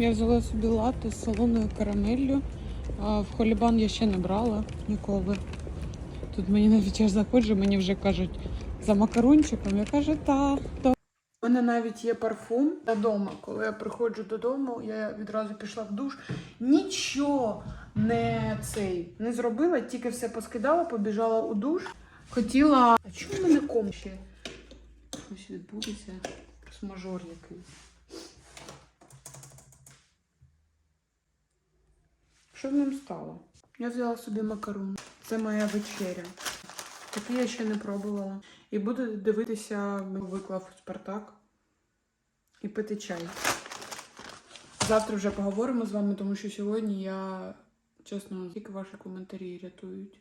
Я взяла собі лати з солоною карамеллю. А в холібан я ще не брала ніколи. Тут мені навіть я заходжу, мені вже кажуть за макарунчиком. Я кажу, та. та. У мене навіть є парфум додому. Коли я приходжу додому, я відразу пішла в душ. Нічого не цей не зробила, тільки все поскидала, побіжала у душ. Хотіла. А чому в мене ком ще? Ось відбудеться мажор якийсь. Що з ним стало? Я взяла собі макарон. Це моя вечеря. Таке я ще не пробувала. І буду дивитися, виклав Спартак і пити чай. Завтра вже поговоримо з вами, тому що сьогодні я, чесно, тільки ваші коментарі рятують.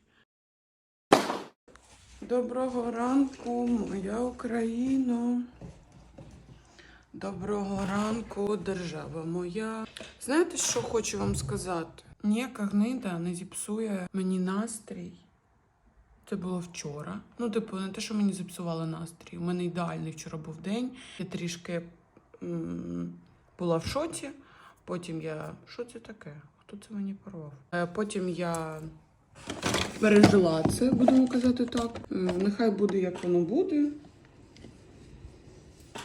Доброго ранку, моя Україна. Доброго ранку, держава моя. Знаєте, що хочу вам сказати? Ніяка гнида не зіпсує мені настрій. Це було вчора. Ну, типу, не те, що мені зіпсувало настрій. У мене ідеальний вчора був день. Я трішки м, була в шоці. Потім я. Що це таке? Хто це мені порвав? Е, Потім я пережила це, будемо казати так. Нехай буде, як воно буде.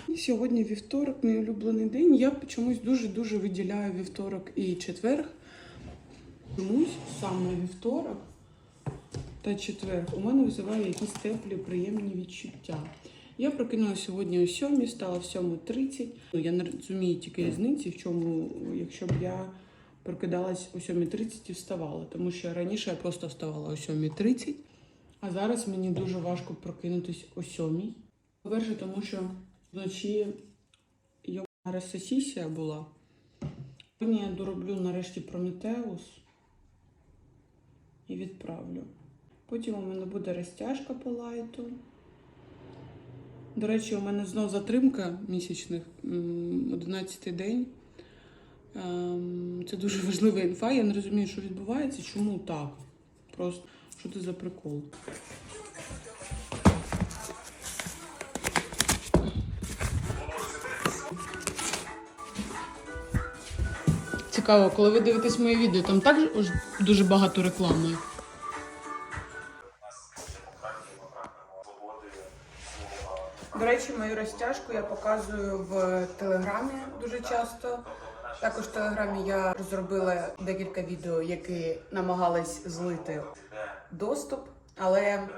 І сьогодні вівторок, мій улюблений день. Я чомусь дуже-дуже виділяю вівторок і четверг. Чомусь саме вівторок та четверг у мене визиває якісь теплі, приємні відчуття. Я прокинулася сьогодні о 7, стала в 7.30. Ну, я не розумію тільки різниці, в чому, якщо б я прокидалась о 7.30 і вставала. Тому що раніше я просто вставала о 7.30, а зараз мені дуже важко прокинутись о 7. По-перше, тому що вночі йомна ресесісія була. Сьогодні я дороблю нарешті Прометеус і відправлю. Потім у мене буде розтяжка по лайту. До речі, у мене знов затримка місячних, 11 день. Ем, Це дуже важлива інфа. Я не розумію, що відбувається, чому так. Просто що це за прикол. Цікаво, коли ви дивитесь моє відео, там також дуже багато реклами. Речі, мою розтяжку я показую в телеграмі дуже часто. Також в телеграмі я розробила декілька відео, які намагались злити доступ, але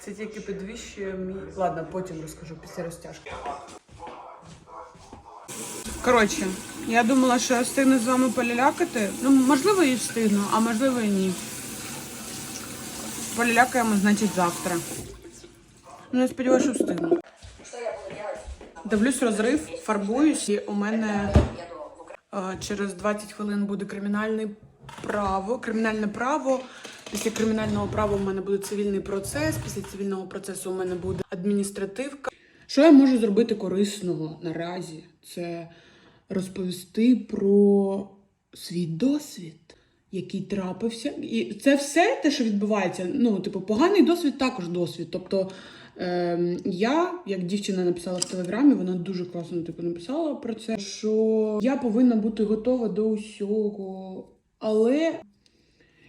це тільки підвищує мій. Ладно, потім розкажу після розтяжки. Коротше, я думала, що я встигну з вами полялякати. Ну, можливо, і встигну, а можливо і ні. Полялякаємо, значить, завтра. Ну, я сподіваюся, що встигну. Дивлюсь розрив, фарбуюсь, і у мене е, через 20 хвилин буде кримінальне право. Кримінальне право. Після кримінального права у мене буде цивільний процес. Після цивільного процесу у мене буде адміністративка. Що я можу зробити корисного наразі? Це розповісти про свій досвід, який трапився. І це все те, що відбувається. Ну, типу, поганий досвід також досвід. Тобто ем, я, як дівчина написала в телеграмі, вона дуже класно типу, написала про це, що я повинна бути готова до усього. Але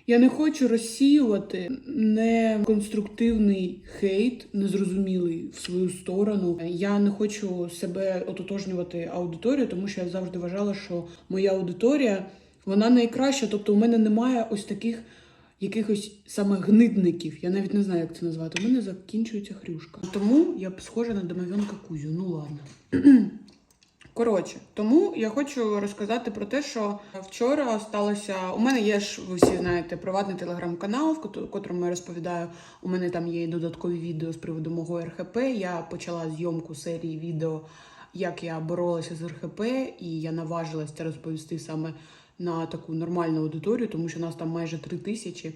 я не хочу розсіювати неконструктивний хейт, незрозумілий в свою сторону. Я не хочу себе ототожнювати аудиторію, тому що я завжди вважала, що моя аудиторія вона найкраща. Тобто, у мене немає ось таких якихось саме гнидників. Я навіть не знаю, як це назвати. У мене закінчується хрюшка. Тому я схожа на домовенка Кузю. Ну ладно. Коротше, тому я хочу розказати про те, що вчора сталося. У мене є ж, ви всі знаєте, приватний телеграм-канал, в котрому я розповідаю. У мене там є додаткові відео з приводу мого РХП. Я почала зйомку серії відео, як я боролася з РХП, і я наважилася це розповісти саме на таку нормальну аудиторію, тому що нас там майже три тисячі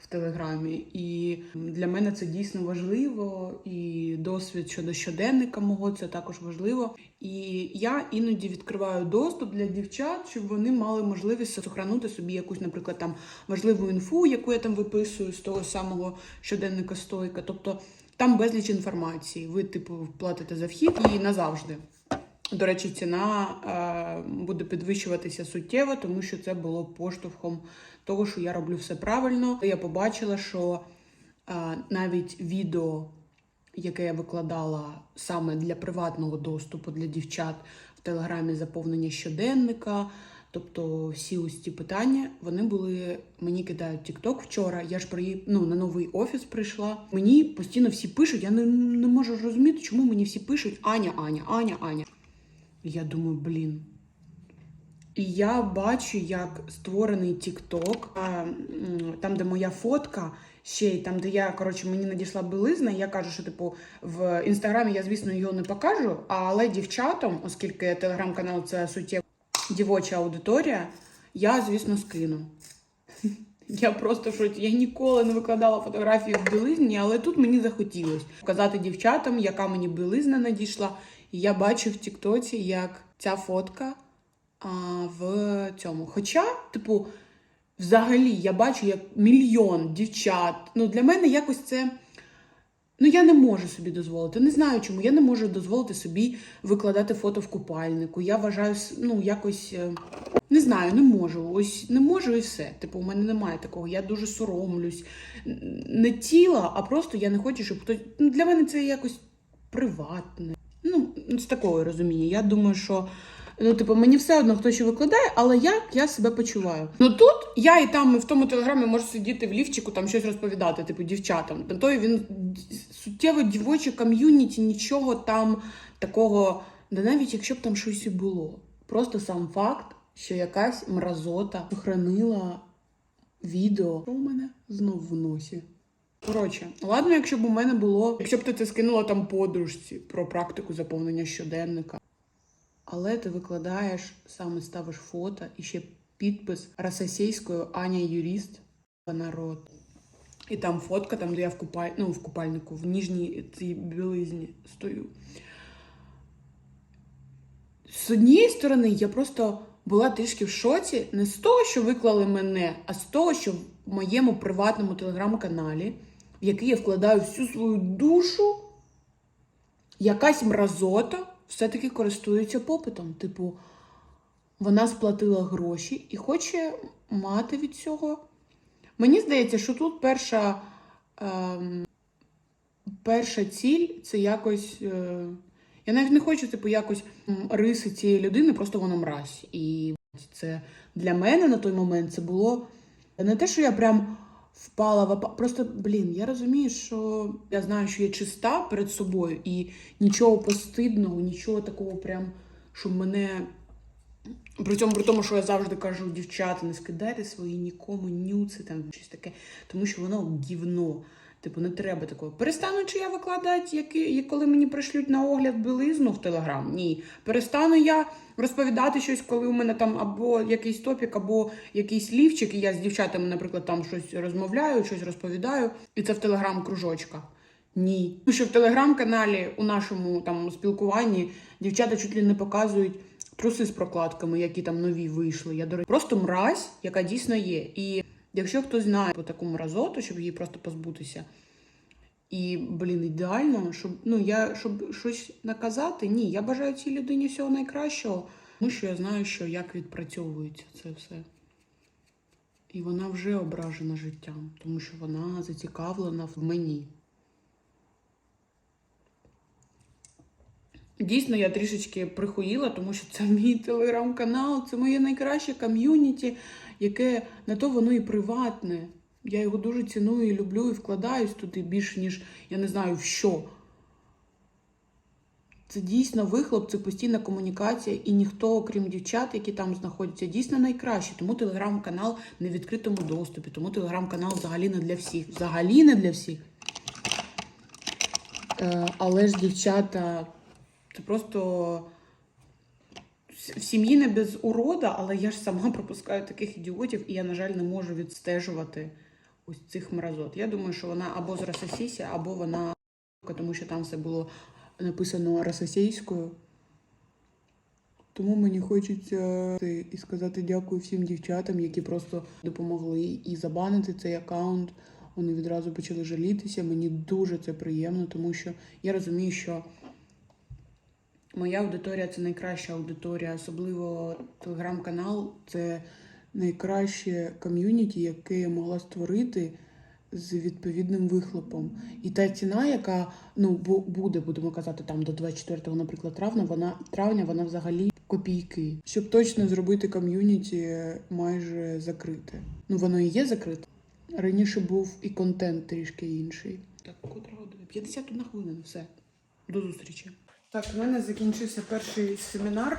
в телеграмі. І для мене це дійсно важливо. І досвід щодо щоденника мого це також важливо. І я іноді відкриваю доступ для дівчат, щоб вони мали можливість сохранути собі якусь, наприклад, там важливу інфу, яку я там виписую з того самого щоденника стойка. Тобто там безліч інформації. Ви, типу, платите за вхід і назавжди. До речі, ціна е, буде підвищуватися суттєво, тому що це було поштовхом того, що я роблю все правильно. Я побачила, що е, навіть відео, яке я викладала саме для приватного доступу для дівчат в телеграмі заповнення щоденника. Тобто всі ось ці питання вони були. Мені кидають TikTok вчора. Я ж при ну на новий офіс прийшла. Мені постійно всі пишуть. Я не, не можу розуміти, чому мені всі пишуть Аня, Аня, Аня, Аня. Я думаю, блін. І я бачу, як створений а, там, де моя фотка, ще й там, де я, коротше, мені надійшла білизна, я кажу, що типу в інстаграмі я, звісно, його не покажу, але дівчатам, оскільки телеграм-канал це суттєва дівоча аудиторія, я, звісно, скину. Я просто шоці. Я ніколи не викладала фотографії в білизні, але тут мені захотілося показати дівчатам, яка мені білизна надійшла. Я бачу в Тіктоці, як ця фотка а, в цьому. Хоча, типу, взагалі, я бачу, як мільйон дівчат. Ну, для мене якось це. Ну, я не можу собі дозволити. Не знаю чому. Я не можу дозволити собі викладати фото в купальнику. Я вважаю, ну, якось. е, Не знаю, не можу. Ось не можу і все. Типу, у мене немає такого. Я дуже соромлюсь. Не тіла, а просто я не хочу, щоб хтось. Ну, для мене це якось приватне. Ну, з такого розуміння. Я думаю, що. Ну, типу, мені все одно хто що викладає, але як я себе почуваю. Ну тут я і там і в тому телеграмі можу сидіти в лівчику, там щось розповідати, типу, дівчатам. На той він суттєво дівоче ком'юніті, нічого там такого. Да навіть якщо б там щось і було. Просто сам факт, що якась мразота охранила відео. Що у мене знов в носі? Коротше, ладно, якщо б у мене було, якщо б ти це скинула там подружці про практику заповнення щоденника. Але ти викладаєш, саме ставиш фото і ще підпис російською Аня Юрист народ. І там фотка, там, де я в, купаль... ну, в купальнику, в ніжній цій білизні стою. З однієї сторони, я просто була трішки в шоці не з того, що виклали мене, а з того, що в моєму приватному телеграм-каналі, в який я вкладаю всю свою душу, якась мразота все-таки користується попитом. Типу, вона сплатила гроші і хоче мати від цього. Мені здається, що тут перша, ем, перша ціль це якось. Е, я навіть не хочу, типу, якось риси цієї людини, просто вона мразь. І це для мене на той момент це було не те, що я прям впала в апа- Просто, блін, я розумію, що я знаю, що я чиста перед собою, і нічого постидного, нічого такого, прям, щоб мене. При цьому при тому, що я завжди кажу, дівчата, не скидайте свої нікому нюци, там щось таке, тому що воно гівно. Типу, не треба такого. Перестану чи я викладати, які, коли мені пришлють на огляд білизну в Телеграм? Ні. Перестану я розповідати щось, коли у мене там або якийсь топік, або якийсь лівчик, і я з дівчатами, наприклад, там щось розмовляю, щось розповідаю, і це в телеграм-кружочках. Ні. Тому що в телеграм-каналі у нашому там спілкуванні дівчата чуть ли не показують труси з прокладками, які там нові вийшли. Я до речі, просто мразь, яка дійсно є. І якщо хтось знає про таку мразоту, щоб її просто позбутися. І, блін, ідеально, щоб ну я щоб щось наказати, ні, я бажаю цій людині всього найкращого, тому що я знаю, що як відпрацьовується це все. І вона вже ображена життям, тому що вона зацікавлена в мені. Дійсно, я трішечки прихоїла, тому що це мій телеграм-канал, це моє найкраще ком'юніті, яке на то воно і приватне. Я його дуже ціную і люблю і вкладаюсь туди більше, ніж я не знаю в що. Це дійсно вихлоп, це постійна комунікація, і ніхто, окрім дівчат, які там знаходяться, дійсно найкраще. Тому телеграм-канал не в відкритому доступі, тому телеграм-канал взагалі не для всіх. Взагалі не для всіх. Е, але ж дівчата, це просто в сім'ї не без урода, але я ж сама пропускаю таких ідіотів, і я, на жаль, не можу відстежувати ось цих мразот. Я думаю, що вона або з Рососісі, або вона, тому що там все було написано російською. Тому мені хочеться і сказати дякую всім дівчатам, які просто допомогли і забанити цей аккаунт. Вони відразу почали жалітися. Мені дуже це приємно, тому що я розумію, що Моя аудиторія це найкраща аудиторія, особливо телеграм-канал це найкраще ком'юніті, яке я могла створити з відповідним вихлопом. І та ціна, яка ну бу- буде, будемо казати, там до 24, наприклад, травня, вона травня, вона взагалі копійки. Щоб точно зробити ком'юніті майже закрите. Ну воно і є закрите. Раніше був і контент трішки інший. Так, котра година? 51 хвилина, все. До зустрічі. Так, у мене закінчився перший семінар,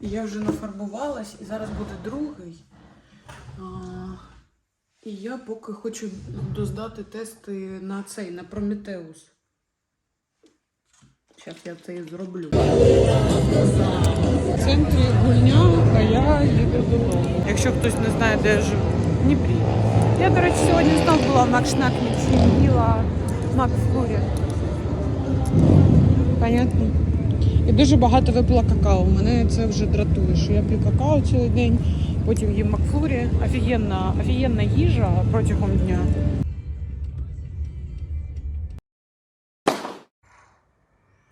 я вже нафарбувалась, і зараз буде другий. А, і я поки хочу доздати тести на цей, на Прометеус. Зараз я це і зроблю. В центрі гульня, а я їду додому. Якщо хтось не знає, де я живу, в Дніпрі. Я, до речі, сьогодні знов була в Макшнакніці і їла Макфлурі. Понятно. І дуже багато випила какао. Мене це вже дратує, що я п'ю какао цілий день, потім їм Макфлурі. Офігенна, офігенна їжа протягом дня.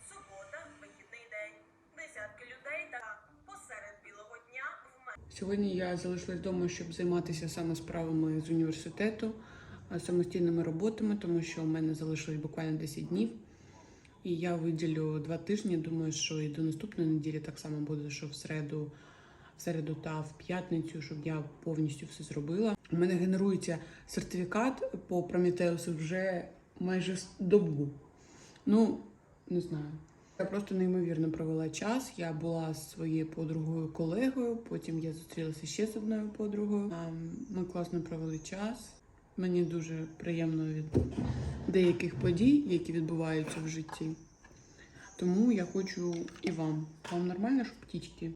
Субота, вихідний день. Десятки людей та посеред білого дня в мене. Сьогодні я залишилась вдома, щоб займатися саме справами з університету, самостійними роботами, тому що у мене залишилось буквально 10 днів. І я виділю два тижні. Думаю, що і до наступної неділі так само буде, що в середу, в середу та в п'ятницю, щоб я повністю все зробила. У мене генерується сертифікат по Прометеусу вже майже добу. Ну, не знаю. Я просто неймовірно провела час. Я була з своєю подругою колегою, потім я зустрілася ще з одною подругою. Ми класно провели час. Мені дуже приємно від деяких подій, які відбуваються в житті. Тому я хочу і вам. Вам нормально, що птічки?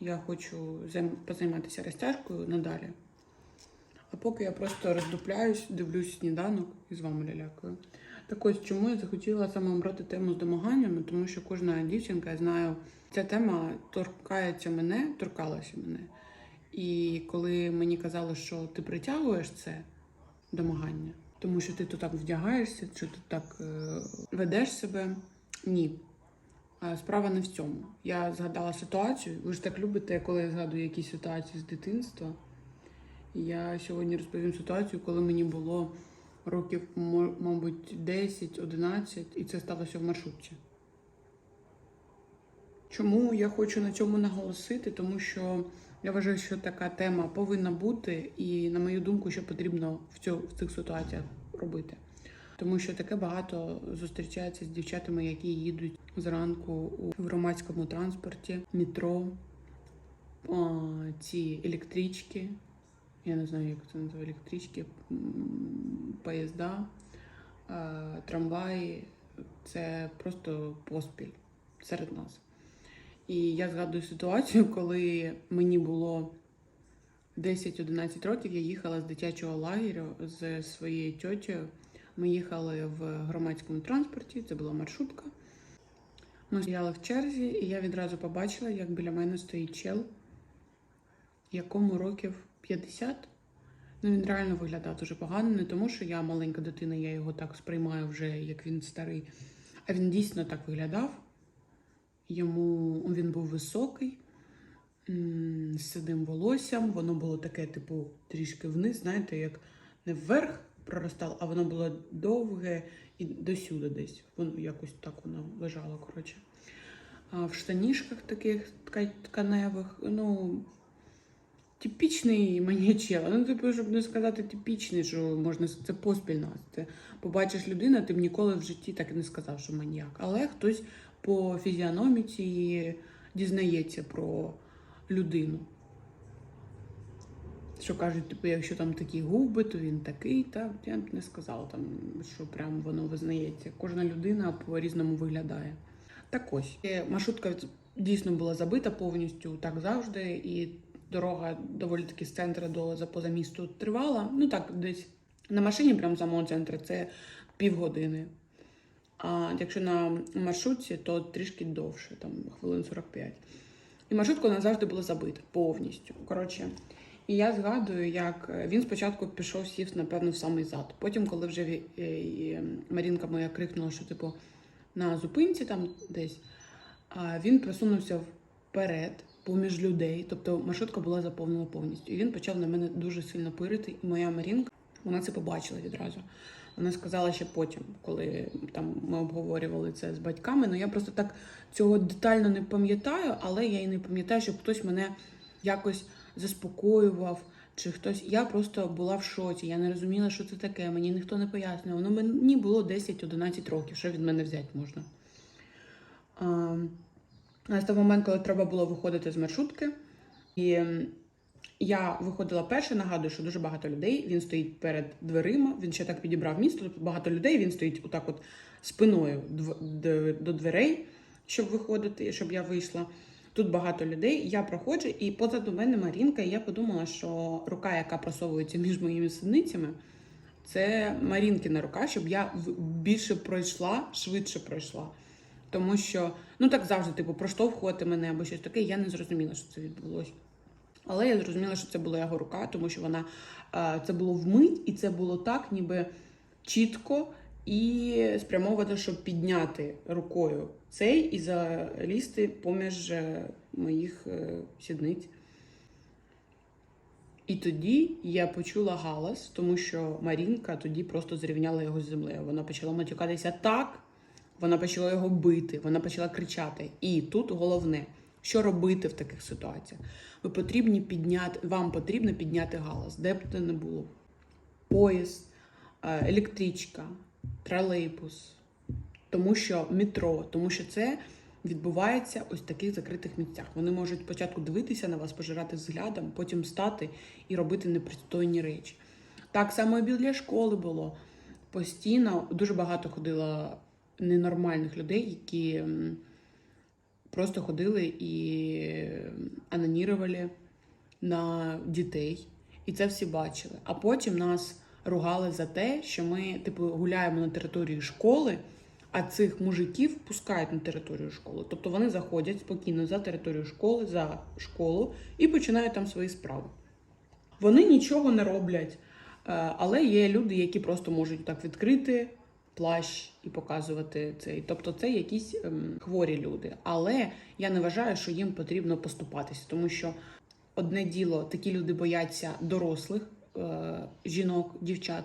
Я хочу позайматися розтяжкою надалі. А поки я просто роздупляюсь, дивлюсь сніданок і з вами лялякаю. Так ось чому я захотіла саме обрати тему з домаганнями, тому що кожна дівчинка, я знаю, ця тема торкається мене, торкалася мене. І коли мені казали, що ти притягуєш це домагання, тому що ти то так вдягаєшся, чи ти так е, ведеш себе, ні. Справа не в цьому. Я згадала ситуацію. Ви ж так любите, коли я згадую якісь ситуації з дитинства. Я сьогодні розповім ситуацію, коли мені було років, мабуть, 10-11, і це сталося в маршрутці. Чому я хочу на цьому наголосити? Тому що я вважаю, що така тема повинна бути, і, на мою думку, що потрібно в, цьо, в цих ситуаціях робити. Тому що таке багато зустрічається з дівчатами, які їдуть зранку у громадському транспорті, метро, ці електрички, я не знаю, як це називає, електрички, поїзда, трамваї. Це просто поспіль серед нас. І я згадую ситуацію, коли мені було 10-11 років, я їхала з дитячого лагерю з своєю тьотєю. Ми їхали в громадському транспорті, це була маршрутка. Ми стояли в черзі, і я відразу побачила, як біля мене стоїть чел, якому років 50. Ну, він реально виглядав дуже погано, не тому, що я маленька дитина, я його так сприймаю вже, як він старий. А він дійсно так виглядав. Йому він був високий, з сидим волоссям. Воно було таке, типу, трішки вниз, знаєте, як не вверх проростало, а воно було довге і досюди десь. Воно якось так воно лежало, коротше. А в штанішках таких тканевих, ну. Типічний маньячел. Ну, типу, щоб не сказати типічний, що можна це поспіль нас. Побачиш людину, ти б ніколи в житті так і не сказав, що маньяк. Але хтось по фізіономіці дізнається про людину. Що кажуть, типу, якщо там такі губи, то він такий, та я б не сказала, там, що прям воно визнається. Кожна людина по-різному виглядає. Так ось, е, маршрутка дійсно була забита повністю, так завжди, і дорога доволі таки з центру до за поза місту тривала. Ну так, десь на машині, прямо в самому центрі, це півгодини. А якщо на маршрутці, то трішки довше, там хвилин 45. І маршрутка нас завжди була забита повністю. Коротше, і я згадую, як він спочатку пішов, сів, напевно, в самий зад. Потім, коли вже е, Марінка моя крикнула, що типу на зупинці, там десь, він просунувся вперед поміж людей, тобто маршрутка була заповнена повністю. І він почав на мене дуже сильно пирити. І моя Марінка, вона це побачила відразу. Вона сказала ще потім, коли там ми обговорювали це з батьками. Ну я просто так цього детально не пам'ятаю, але я і не пам'ятаю, щоб хтось мене якось заспокоював. Чи хтось. Я просто була в шоці, я не розуміла, що це таке, мені ніхто не пояснював. Ну, мені було 10-11 років, що від мене взяти можна. А, настав момент, коли треба було виходити з маршрутки. І я виходила перше, нагадую, що дуже багато людей. Він стоїть перед дверима, він ще так підібрав місто, тобто багато людей, він стоїть отак от спиною до дверей, щоб виходити, щоб я вийшла. Тут багато людей, я проходжу, і позаду мене Марінка, і я подумала, що рука, яка просовується між моїми сідницями, це Марінкина рука, щоб я більше пройшла, швидше пройшла. Тому що, ну так завжди, типу, проштовхувати мене або щось таке, я не зрозуміла, що це відбулося. Але я зрозуміла, що це була його рука, тому що вона е, це було вмить, і це було так, ніби чітко і спрямовано, щоб підняти рукою цей і залізти поміж е, моїх е, сідниць. І тоді я почула галас, тому що Марінка тоді просто зрівняла його з землею. Вона почала матюкатися так, вона почала його бити, вона почала кричати. І тут головне, що робити в таких ситуаціях? Ви потрібні підняти, вам потрібно підняти галас, де б це не було. Поїзд, е, електричка, тролейбус, тому що метро, тому що це відбувається ось в таких закритих місцях. Вони можуть спочатку дивитися на вас, пожирати взглядом, потім стати і робити непристойні речі. Так само і біля школи було. Постійно дуже багато ходило ненормальних людей, які просто ходили і анонірували на дітей. І це всі бачили. А потім нас ругали за те, що ми, типу, гуляємо на території школи, а цих мужиків пускають на територію школи. Тобто вони заходять спокійно за територію школи, за школу і починають там свої справи. Вони нічого не роблять, е, але є люди, які просто можуть так відкрити плащ і показувати цей. Тобто це якісь ем, хворі люди. Але я не вважаю, що їм потрібно поступатися, тому що одне діло, такі люди бояться дорослих е, жінок, дівчат.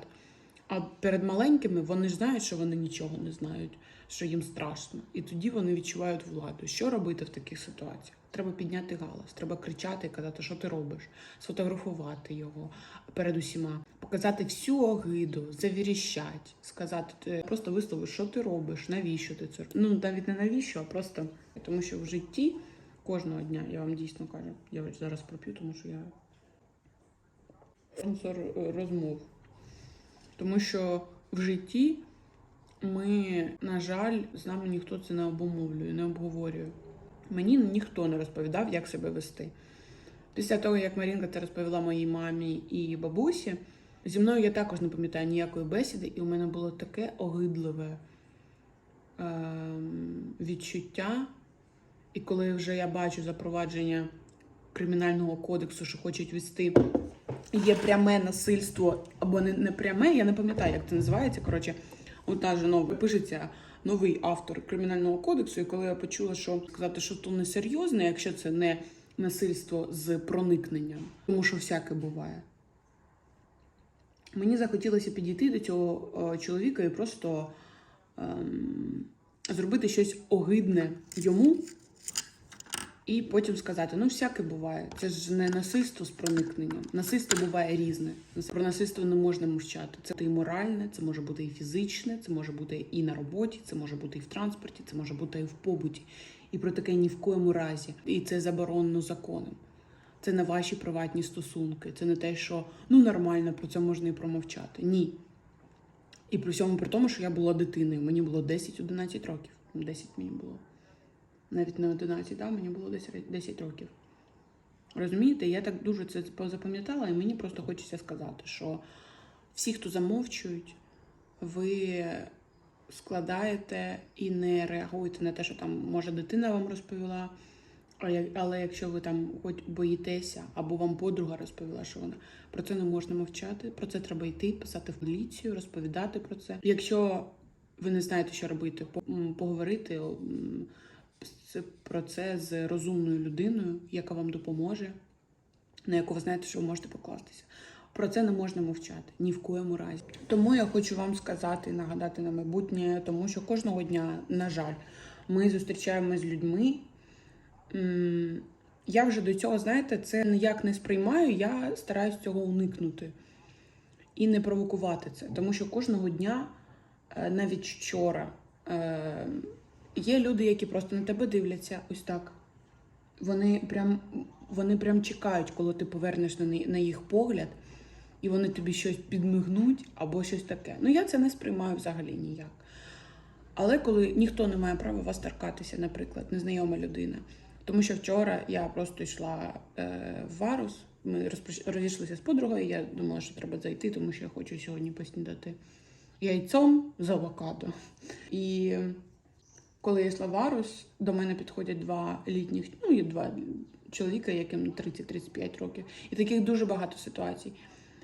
А перед маленькими вони ж знають, що вони нічого не знають, що їм страшно. І тоді вони відчувають владу. Що робити в таких ситуаціях? Треба підняти галас, треба кричати казати, що ти робиш, сфотографувати його перед усіма, показати всю огиду, завіріщать, сказати, ти просто висловиш, що ти робиш, навіщо ти це робиш. Ну навіть не навіщо, а просто тому, що в житті кожного дня я вам дійсно кажу, я зараз проп'ю, тому що я спонсор е, розмов. Тому що в житті ми, на жаль, з нами ніхто це не обумовлює, не обговорює. Мені ніхто не розповідав, як себе вести. Після того, як Марінка це розповіла моїй мамі і бабусі, зі мною я також не пам'ятаю ніякої бесіди, і у мене було таке огидливе ем, відчуття. І коли вже я бачу запровадження кримінального кодексу, що хочуть вести є пряме насильство або не, не пряме, я не пам'ятаю, як це називається. Коротше, от та же нова пишеться новий автор кримінального кодексу. І коли я почула, що сказати, що то не серйозне, якщо це не насильство з проникненням, тому що всяке буває. Мені захотілося підійти до цього е, чоловіка і просто ем, зробити щось огидне йому, і потім сказати: ну, всяке буває. Це ж не насильство з проникненням. Насильство буває різне. Про насильство не можна мовчати. Це і моральне, це може бути і фізичне, це може бути і на роботі, це може бути і в транспорті, це може бути і в побуті. І про таке ні в коєму разі. І це заборонено законом. Це не ваші приватні стосунки. Це не те, що ну нормально, про це можна і промовчати. Ні. І при всьому при тому, що я була дитиною. Мені було 10-11 років. 10 мені було навіть не 11, да, мені було 10, 10 років. Розумієте, я так дуже це запам'ятала, і мені просто хочеться сказати, що всі, хто замовчують, ви складаєте і не реагуєте на те, що там може дитина вам розповіла. Але якщо ви там хоч боїтеся, або вам подруга розповіла, що вона про це не можна мовчати, про це треба йти, писати в поліцію, розповідати про це. Якщо ви не знаєте, що робити, поговорити про це з розумною людиною, яка вам допоможе, на яку ви знаєте, що ви можете покластися. Про це не можна мовчати ні в коєму разі. Тому я хочу вам сказати, нагадати на майбутнє, тому що кожного дня, на жаль, ми зустрічаємося з людьми. Я вже до цього, знаєте, це ніяк не сприймаю, я стараюсь цього уникнути і не провокувати це. Тому що кожного дня, е, навіть вчора, е, є люди, які просто на тебе дивляться ось так. Вони прям, вони прям чекають, коли ти повернеш на, на їх погляд, і вони тобі щось підмигнуть або щось таке. Ну, я це не сприймаю взагалі ніяк. Але коли ніхто не має права вас торкатися, наприклад, незнайома людина. Тому що вчора я просто йшла е, в Варус, ми розійшлися з подругою, я думала, що треба зайти, тому що я хочу сьогодні поснідати яйцом з авокадо. І коли я йшла в Варус, до мене підходять два літніх, ну і два чоловіка, яким 30-35 років. І таких дуже багато ситуацій.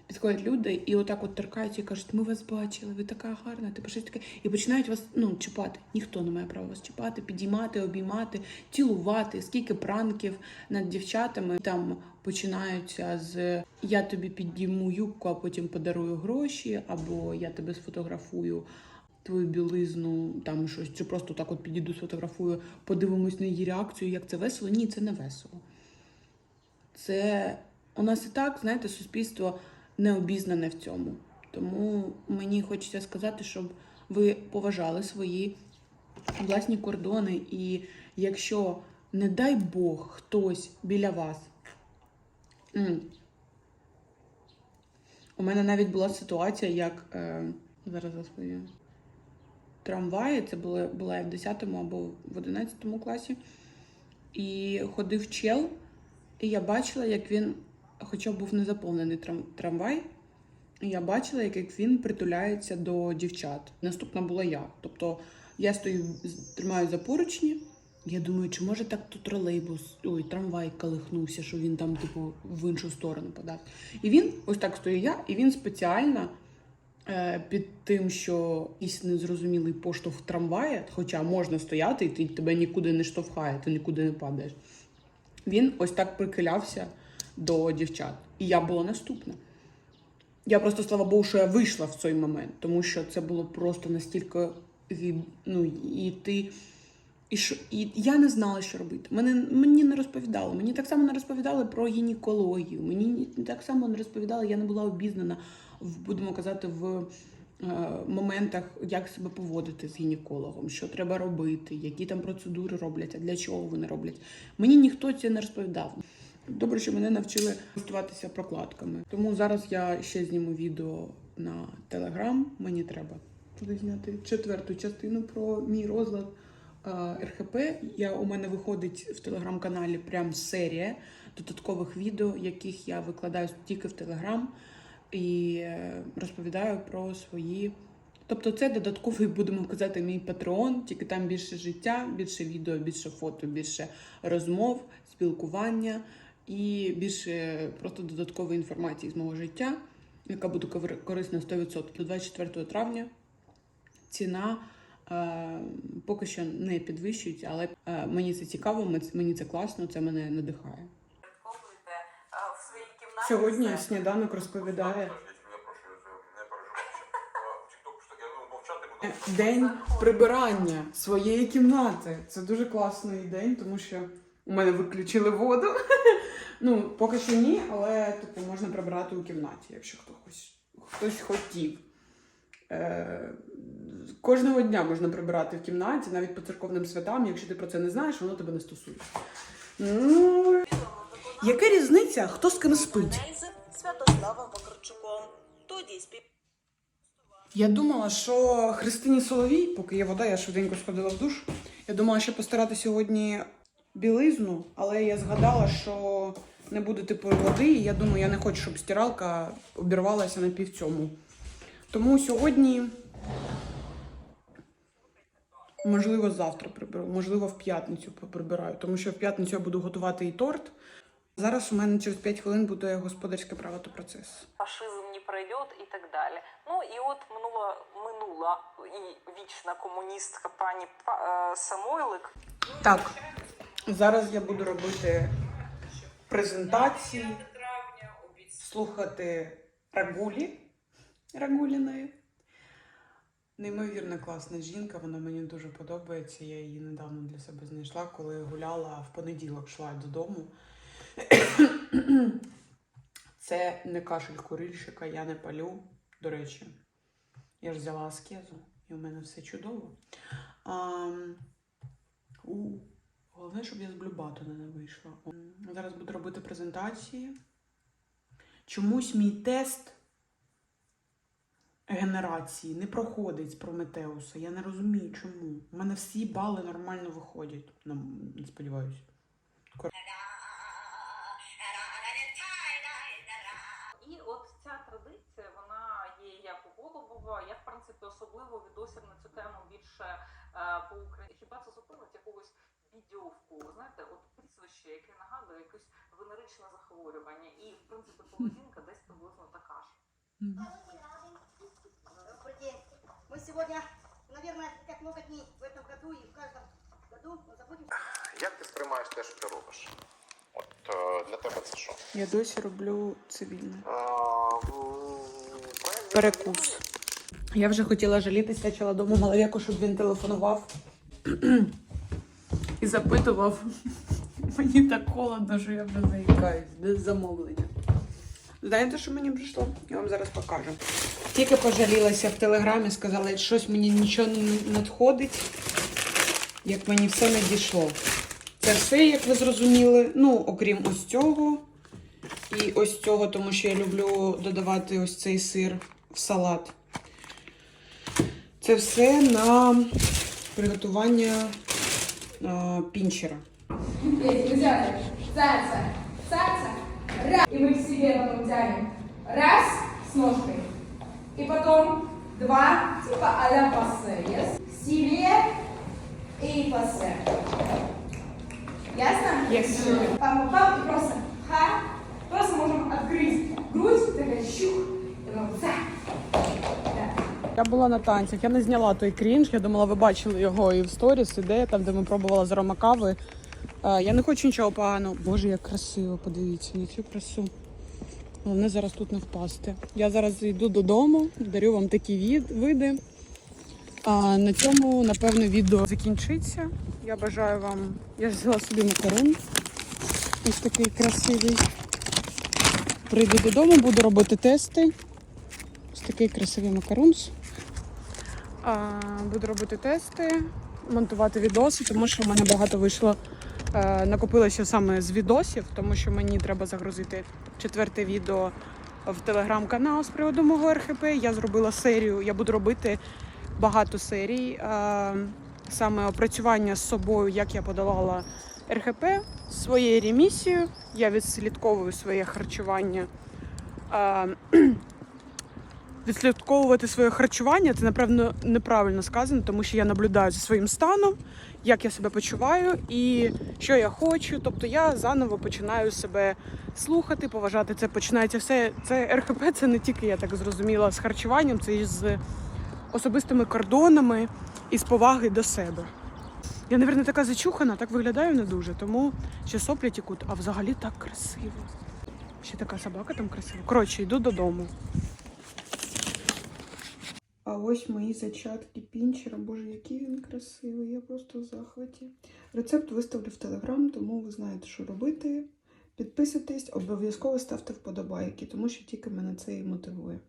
Підходять люди і отак от торкаються і кажуть, ми вас бачили, ви така гарна, типу щось таке. І починають вас ну, чіпати. Ніхто не має права вас чіпати, підіймати, обіймати, цілувати. Скільки пранків над дівчатами там починаються з я тобі підійму юбку, а потім подарую гроші, або я тебе сфотографую. Твою білизну, там щось, чи просто так от підійду, сфотографую, подивимось на її реакцію, як це весело. Ні, це не весело. Це у нас і так, знаєте, суспільство не обізнане в цьому. Тому мені хочеться сказати, щоб ви поважали свої власні кордони. І якщо, не дай Бог, хтось біля вас. У мене навіть була ситуація, як е, зараз розповім. Трамваї, це було, була я в 10 або в 11 класі. І ходив чел, і я бачила, як він, хоча був не заповнений трам, трамвай, і я бачила, як він притуляється до дівчат. Наступна була я. Тобто я стою, тримаю за поручні. Я думаю, чи може так тут тролейбус, ой, трамвай калихнувся, що він там, типу, в іншу сторону подав. І він, ось так стою я, і він спеціально під тим, що якийсь незрозумілий поштовх трамвая, хоча можна стояти, і ти тебе нікуди не штовхає, ти нікуди не падаєш. Він ось так прикилявся до дівчат. І я була наступна. Я просто, слава Богу, що я вийшла в цей момент, тому що це було просто настільки ну, і ти. І, що, і я не знала, що робити. Мене, мені не розповідали. Мені так само не розповідали про гінекологію. Мені так само не розповідали, я не була обізнана, в, будемо казати, в е, моментах, як себе поводити з гінекологом, що треба робити, які там процедури роблять, а для чого вони роблять. Мені ніхто це не розповідав. Добре, що мене навчили користуватися прокладками. Тому зараз я ще зніму відео на Телеграм. Мені треба туди зняти четверту частину про мій розлад РХП. Я, у мене виходить в телеграм-каналі прям серія додаткових відео, яких я викладаю тільки в Телеграм і е, розповідаю про свої. Тобто це додатковий, будемо казати, мій патреон, тільки там більше життя, більше відео, більше фото, більше розмов, спілкування і більше просто додаткової інформації з мого життя, яка буде корисна 100%. До 24 травня ціна е, поки що не підвищується, але е, мені це цікаво, мені це класно, це мене надихає. Підковуєте в своїй кімнаті. Сьогодні сніданок розповідає Е, буду. День прибирання своєї кімнати. Це дуже класний день, тому що у мене виключили воду. Ну, поки що ні, але типу можна прибирати у кімнаті, якщо хтось, хтось хотів. Е, кожного дня можна прибирати в кімнаті, навіть по церковним святам, якщо ти про це не знаєш, воно тебе не стосується. Ну, яка різниця, хто з ким спить? Святославом. Я думала, що Христині Соловій, поки є вода, я швиденько сходила в душ. Я думала, що постирати сьогодні білизну, але я згадала, що не буде типу води, і я думаю, я не хочу, щоб стиралка обірвалася на півцьому. Тому сьогодні, можливо, завтра приберу, можливо, в п'ятницю прибираю, тому що в п'ятницю я буду готувати і торт. Зараз у мене через 5 хвилин буде господарське право та процес. Фашизм не період і так далі. Ну і от минула минула і вічна комуністка пані Па- е, Самойлик Так, зараз я буду робити презентації, слухати Рагулі Рагуліної. Неймовірно класна жінка, вона мені дуже подобається. Я її недавно для себе знайшла, коли гуляла в понеділок, йшла додому. Це не кашель курильщика, я не палю. До речі, я ж взяла аскезу, і у мене все чудово. А, у, головне, щоб я з блюбатона не вийшла. Зараз буду робити презентації. Чомусь мій тест генерації не проходить з Прометеуса. Я не розумію, чому. У мене всі бали нормально виходять. Ну, не сподіваюся. І от ця традиція, вона є як у Голубова. Я в принципі особливо відосів на цю тему більше е, по Україні. Хіба це зупинить якогось бідьовку? Ви знаєте, от прізвище, яке нагадує якесь венеричне захворювання, і в принципі поведінка десь приблизно така ж. Добрый день. Мы сегодня, наверное, как много дней в этом году и в каждом году мы забудем Як ти сприймаєш те, що ти робиш? От е, для тебе це що? Я досі роблю цивільне. Е, м, проект Перекус. Я вже хотіла жалітися, я чала дому маловіку, щоб він телефонував і запитував. Мені так холодно, що я вже заїкаюсь, без замовлення. Знаєте, що мені прийшло? Я вам зараз покажу. Тільки пожалілася в телеграмі, сказала, що щось мені нічого не надходить, як мені все надійшло. Це все, як ви зрозуміли, ну, окрім ось цього. І ось цього, тому що я люблю додавати ось цей сир в салат. Це все на приготування а, пінчера. Цаца, цаца, раз. И мы к себе потом. Раз, с ножкой. И потом два, типа а-ля пассе. Yes? Себе и пассе. Ясно? Yes. Пам-пам, и просто ха. Просто можем открыть грудь, такая щух, и потом. Да. Я була на танцях, я не зняла той крінж. Я думала, ви бачили його і в сторіс, і де там, де ми пробували з аромакави. Я не хочу нічого поганого. Боже, як красиво, подивіться на цю красу. Головне зараз тут не впасти. Я зараз йду додому, дарю вам такі види. А на цьому, напевно, відео закінчиться. Я бажаю вам. Я взяла собі макарон. Ось такий красивий. Прийду додому, буду робити тести. Ось такий красивий макарунс. Буду робити тести, монтувати відоси, тому що в мене багато вийшло. Е, накопилося саме з відосів, тому що мені треба загрузити четверте відео в телеграм-канал з приводу мого РХП. Я зробила серію, я буду робити багато серій. е, саме опрацювання з собою, як я подолала РХП, своєю ремісією. Я відслідковую своє харчування. Відслідковувати своє харчування це напевно неправильно сказано, тому що я наблюдаю за своїм станом, як я себе почуваю і що я хочу. Тобто я заново починаю себе слухати, поважати. Це починається все. Це РХП, це не тільки я так зрозуміла з харчуванням, це і з особистими кордонами і з поваги до себе. Я, напевно, така зачухана, так виглядаю не дуже, тому ще соплі тікуть, а взагалі так красиво. Ще така собака там красива. Коротше, йду додому. А ось мої зачатки пінчера. Боже, який він красивий. Я просто в захваті. Рецепт виставлю в телеграм, тому ви знаєте, що робити. Підписуйтесь, обов'язково ставте вподобайки, тому що тільки мене це і мотивує.